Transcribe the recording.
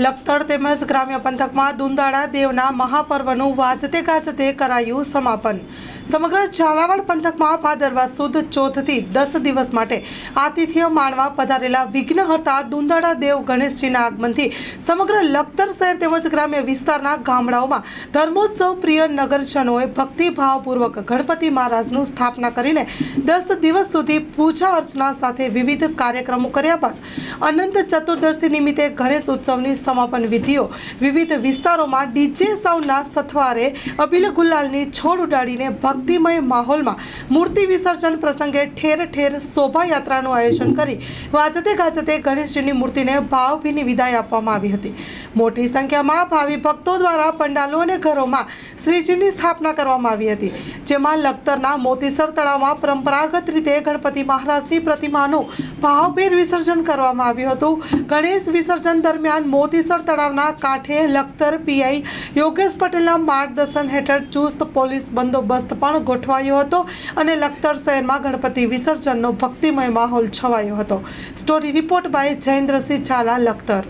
લખતર તેમજ ગ્રામ્ય પંથકમાં દુંદાળા દેવના મહાપર્વનું વાજતે ગાજતે કરાયું સમાપન. સમગ્ર ઝાલાવાડ પંથકમાં ભાદરવા સુદ ચોથથી દસ દિવસ માટે આતિથ્ય માણવા પધારેલા વિઘ્નહર્તા દુંદાળા દેવ ગણેશજીના આગમનથી સમગ્ર લખતર શહેર તેમજ ગ્રામ્ય વિસ્તારના ગામડાઓમાં ધર્મોત્સવ પ્રિય નગરજનોએ ભક્તિભાવપૂર્વક ગણપતિ મહારાજનું સ્થાપના કરીને દસ દિવસ સુધી પૂજા અર્ચના સાથે વિવિધ કાર્યક્રમો કર્યા બાદ અનંત ચતુર્દશી નિમિત્તે ગણેશ ઉત્સવની સમાપન વિધિઓ. વિવિધ વિસ્તારોમાં ડીજે સાઉન્ડના સથવારે અબીલ ગુલાલની છોડ ઉડાડીને ભક્તિમય માહોલમાં મૂર્તિ વિસર્જન પ્રસંગે ઠેર ઠેર શોભાયાત્રાનું આયોજન કરી વાજતે ગાજતે ગણેશજીની મૂર્તિને ભાવભીની વિદાય આપવામાં આવી હતી. મોટી સંખ્યામાં ભાવિ ભક્તો દ્વારા પંડાલો અને ઘરોમાં શ્રીજીની સ્થાપના કરવામાં આવી હતી, જેમાં લખતરના મોતીસર તળાવમાં પરંપરાગત રીતે ગણપતિ મહારાજની પ્રતિમાનું ભાવભેર વિસર્જન કરવામાં આવ્યું હતું. ગણેશ વિસર્જન દરમિયાન મોતીસર તળાવના કાંઠે લખતર પીઆઈ યોગેશ પટેલના માર્ગદર્શન હેઠળ ચુસ્ત પોલીસ બંદોબસ્ત પણ ગોઠવાયો હતો અને લખતર શહેરમાં ગણપતિ વિસર્જનનો ભક્તિમય માહોલ છવાયો હતો. Story report by Jayendrasinh Zala, Lakhtar.